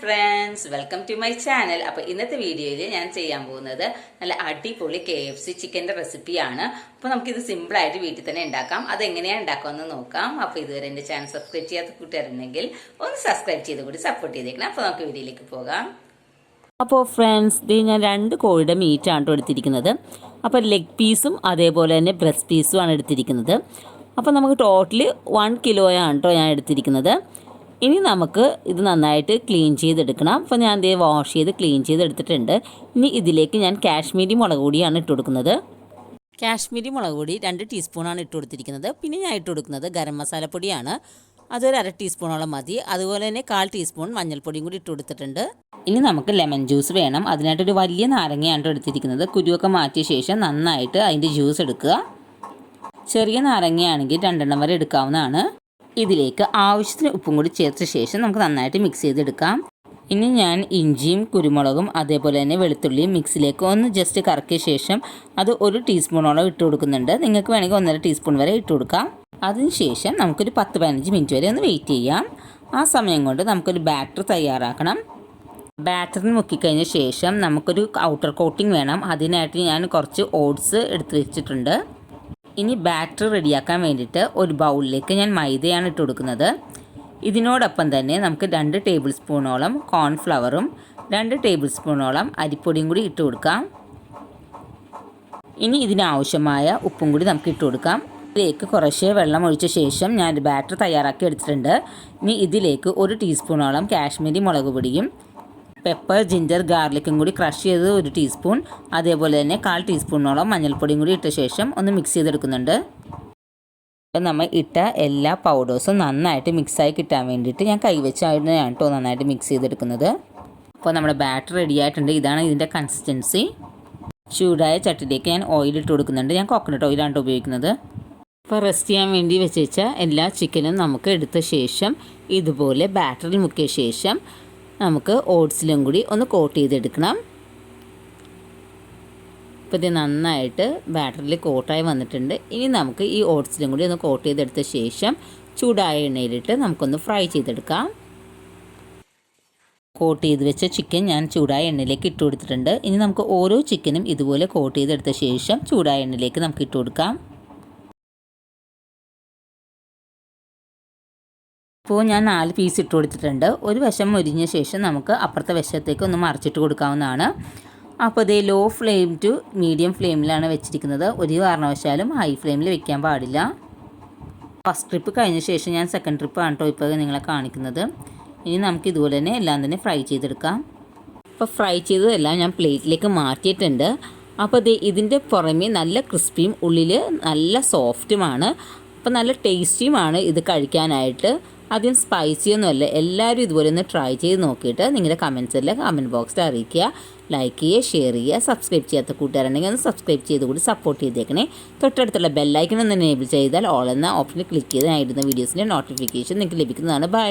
Friends welcome to my channel അപ്പോൾ ഇന്നത്തെ വീഡിയോയിൽ ഞാൻ ചെയ്യാൻ പോകുന്നത് നല്ല അടിപൊളി കെ എഫ് സി ചിക്കന്റെ റെസിപ്പിയാണ് അപ്പോൾ നമുക്കിത് സിമ്പിളായിട്ട് വീട്ടിൽ തന്നെ ഉണ്ടാക്കാം. അതെങ്ങനെയാണ് ഉണ്ടാക്കാമെന്ന് നോക്കാം. അപ്പോൾ ഇതുവരെ എന്റെ ചാനൽ സബ്സ്ക്രൈബ് ചെയ്യാത്ത കൂട്ടുകാരുണ്ടെങ്കിൽ ഒന്ന് സബ്സ്ക്രൈബ് ചെയ്ത് കൂടി സപ്പോർട്ട് ചെയ്തേക്കണം. അപ്പോൾ നമുക്ക് വീഡിയോയിലേക്ക് പോകാം. അപ്പോൾ ഫ്രണ്ട്സ് ഇത് ഞാൻ രണ്ട് കോഴിയുടെ മീറ്റാണ് എടുത്തിരിക്കുന്നത്. അപ്പോൾ ലെഗ് പീസും അതേപോലെ തന്നെ ബ്രസ്റ്റ് പീസും ആണ് എടുത്തിരിക്കുന്നത്. അപ്പോൾ നമുക്ക് ടോട്ടലി വൺ കിലോയാണ് കേട്ടോ ഞാൻ എടുത്തിരിക്കുന്നത്. ഇനി നമുക്ക് ഇത് നന്നായിട്ട് ക്ലീൻ ചെയ്തെടുക്കണം. അപ്പോൾ ഞാൻ ഇതേ വാഷ് ചെയ്ത് ക്ലീൻ ചെയ്തെടുത്തിട്ടുണ്ട്. ഇനി ഇതിലേക്ക് ഞാൻ കാശ്മീരി മുളക് പൊടിയാണ് ഇട്ട് കൊടുക്കുന്നത്. കാശ്മീരി മുളക് പൊടി രണ്ട് ടീസ്പൂണാണ് ഇട്ട് കൊടുത്തിരിക്കുന്നത്. പിന്നെ ഞാൻ ഇട്ട് കൊടുക്കുന്നത് ഗരം മസാലപ്പൊടിയാണ് അതൊരു അര ടീസ്പൂണോളം മതി. അതുപോലെ തന്നെ കാൽ ടീസ്പൂൺ മഞ്ഞൾപ്പൊടിയും കൂടി ഇട്ട് കൊടുത്തിട്ടുണ്ട്. ഇനി നമുക്ക് ലെമൺ ജ്യൂസ് വേണം. അതിനായിട്ടൊരു വലിയ നാരങ്ങയാണ് എടുത്തിരിക്കുന്നത്. കുരുവൊക്കെ മാറ്റിയ ശേഷം നന്നായിട്ട് അതിന്റെ ജ്യൂസ് എടുക്കുക. ചെറിയ നാരങ്ങയാണെങ്കിൽ രണ്ടെണ്ണം വരെ എടുക്കാവുന്നതാണ്. ഇതിലേക്ക് ആവശ്യത്തിന് ഉപ്പും കൂടി ചേർത്ത ശേഷം നമുക്ക് നന്നായിട്ട് മിക്സ് ചെയ്തെടുക്കാം. ഇനി ഞാൻ ഇഞ്ചിയും കുരുമുളകും അതേപോലെ തന്നെ വെളുത്തുള്ളിയും മിക്സിലേക്ക് ഒന്ന് ജസ്റ്റ് കറക്കിയ ശേഷം അത് ഒരു ടീസ്പൂണോളം ഇട്ട് കൊടുക്കുന്നുണ്ട്. നിങ്ങൾക്ക് വേണമെങ്കിൽ ഒന്നര ടീസ്പൂൺ വരെ ഇട്ട് കൊടുക്കാം. അതിനുശേഷം നമുക്കൊരു പത്ത് പതിനഞ്ച് മിനിറ്റ് വരെ ഒന്ന് വെയിറ്റ് ചെയ്യാം. ആ സമയം കൊണ്ട് നമുക്കൊരു ബാറ്റർ തയ്യാറാക്കണം. ബാറ്ററിന് മുക്കിക്കഴിഞ്ഞ ശേഷം നമുക്കൊരു ഔട്ടർ കോട്ടിംഗ് വേണം. അതിനായിട്ട് ഞാൻ കുറച്ച് ഓട്സ് എടുത്ത് വെച്ചിട്ടുണ്ട്. ഇനി ബാറ്റർ റെഡിയാക്കാൻ വേണ്ടിയിട്ട് ഒരു ബൗളിലേക്ക് ഞാൻ മൈദയാണ് ഇട്ട് കൊടുക്കുന്നത്. ഇതിനോടൊപ്പം തന്നെ നമുക്ക് രണ്ട് ടേബിൾ സ്പൂണോളം കോൺഫ്ലവറും രണ്ട് ടേബിൾ സ്പൂണോളം അരിപ്പൊടിയും കൂടി ഇട്ട് കൊടുക്കാം. ഇനി ഇതിനാവശ്യമായ ഉപ്പും കൂടി നമുക്ക് ഇട്ട് കൊടുക്കാം. ഇതിലേക്ക് കുറേശ്ശേ വെള്ളം ഒഴിച്ച ശേഷം ഞാൻ ബാറ്റർ തയ്യാറാക്കി എടുത്തിട്ടുണ്ട്. ഇനി ഇതിലേക്ക് ഒരു ടീസ്പൂണോളം കാശ്മീരി മുളക് പൊടിയും പെപ്പർ ജിഞ്ചർ ഗാർലിക്കും കൂടി ക്രഷ് ചെയ്ത് ഒരു ടീസ്പൂൺ അതേപോലെ തന്നെ കാൽ ടീസ്പൂണോളം മഞ്ഞൾപ്പൊടിയും കൂടി ഇട്ട ശേഷം ഒന്ന് മിക്സ് ചെയ്തെടുക്കുന്നുണ്ട്. നമ്മൾ ഇട്ട എല്ലാ പൗഡേഴ്സും നന്നായിട്ട് മിക്സായി കിട്ടാൻ വേണ്ടിയിട്ട് ഞാൻ കൈവച്ചായിരുന്നു ഞാൻ കേട്ടോ നന്നായിട്ട് മിക്സ് ചെയ്തെടുക്കുന്നത്. അപ്പോൾ നമ്മുടെ ബാറ്റർ റെഡി ആയിട്ടുണ്ട്. ഇതാണ് ഇതിന്റെ കൺസിസ്റ്റൻസി ചൂടായ ചട്ടിലേക്ക് ഞാൻ ഓയിൽ ഇട്ട് കൊടുക്കുന്നുണ്ട്. ഞാൻ കോക്കനട്ട് ഓയിലാണ് ഉപയോഗിക്കുന്നത്. അപ്പോൾ റെസ്റ്റ് ചെയ്യാൻ വേണ്ടി വെച്ച എല്ലാ ചിക്കനും നമുക്ക് എടുത്ത ശേഷം ഇതുപോലെ ബാറ്ററിൽ മുക്കിയ ശേഷം നമുക്ക് ഓട്സിലും കൂടി ഒന്ന് കോട്ട് ചെയ്തെടുക്കണം. ഇപ്പോൾ ഇത് നന്നായിട്ട് ബാറ്ററിൽ കോട്ടായി വന്നിട്ടുണ്ട്. ഇനി നമുക്ക് ഈ ഓട്സിലും കൂടി ഒന്ന് കോട്ട് ചെയ്തെടുത്ത ശേഷം ചൂടായ എണ്ണയിലിട്ട് നമുക്കൊന്ന് ഫ്രൈ ചെയ്തെടുക്കാം. കോട്ട് ചെയ്ത് വെച്ച ചിക്കൻ ഞാൻ ചൂടായ എണ്ണയിലേക്ക് ഇട്ട് കൊടുത്തിട്ടുണ്ട്. ഇനി നമുക്ക് ഓരോ ചിക്കനും ഇതുപോലെ കോട്ട് ചെയ്തെടുത്ത ശേഷം ചൂടായ എണ്ണയിലേക്ക് നമുക്ക് ഇട്ട് കൊടുക്കാം. ഇപ്പോൾ ഞാൻ നാല് പീസ് ഇട്ട് കൊടുത്തിട്ടുണ്ട്. ഒരു വശം മുരിഞ്ഞ ശേഷം നമുക്ക് അപ്പുറത്തെ വശത്തേക്ക് ഒന്ന് മറിച്ചിട്ട് കൊടുക്കാവുന്നതാണ്. അപ്പോൾ ഇതേ ലോ ഫ്ലെയിം ടു മീഡിയം ഫ്ലെയിമിലാണ് വെച്ചിരിക്കുന്നത്. ഒരു കാരണവശാലും ഹൈ ഫ്ലെയിമിൽ വെക്കാൻ പാടില്ല. ഫസ്റ്റ് ട്രിപ്പ് കഴിഞ്ഞ ശേഷം ഞാൻ സെക്കൻഡ് ട്രിപ്പ് ആണ് കേട്ടോ ഇപ്പോൾ നിങ്ങളെ കാണിക്കുന്നത്. ഇനി നമുക്ക് ഇതുപോലെ തന്നെ എല്ലാം തന്നെ ഫ്രൈ ചെയ്തെടുക്കാം. അപ്പോൾ ഫ്രൈ ചെയ്തതെല്ലാം ഞാൻ പ്ലേറ്റിലേക്ക് മാറ്റിയിട്ടുണ്ട്. അപ്പോൾ ഇത് ഇതിന്റെ പുറമേ നല്ല ക്രിസ്പിയും ഉള്ളിൽ നല്ല സോഫ്റ്റുമാണ് അപ്പോൾ നല്ല ടേസ്റ്റിയുമാണ് ഇത് കഴിക്കാനായിട്ട്. അധികം സ്പൈസി ഒന്നുമല്ല എല്ലാവരും ഇതുപോലെ ഒന്ന് ട്രൈ ചെയ്ത് നോക്കിയിട്ട് നിങ്ങളുടെ കമൻസിൽ കമന്റ് ബോക്സിൽ അറിയിക്കുക. ലൈക്ക് ചെയ്യുക ഷെയർ ചെയ്യുക സബ്സ്ക്രൈബ് ചെയ്യാത്ത കൂട്ടുകാരുണ്ടെങ്കിൽ ഒന്ന് സബ്സ്ക്രൈബ് ചെയ്ത് കൂടി സപ്പോർട്ട് ചെയ്തേക്കണേ. തൊട്ടടുത്തുള്ള ബെല്ലൈക്കൺ ഒന്ന് എനേബിൾ ചെയ്താൽ ഓൾ എന്ന ഓപ്ഷനിൽ ക്ലിക്ക് ചെയ്ത് ഇടുന്ന വീഡിയോസിന്റെ നോട്ടിഫിക്കേഷൻ നിങ്ങൾക്ക് ലഭിക്കുന്നതാണ്. ബൈ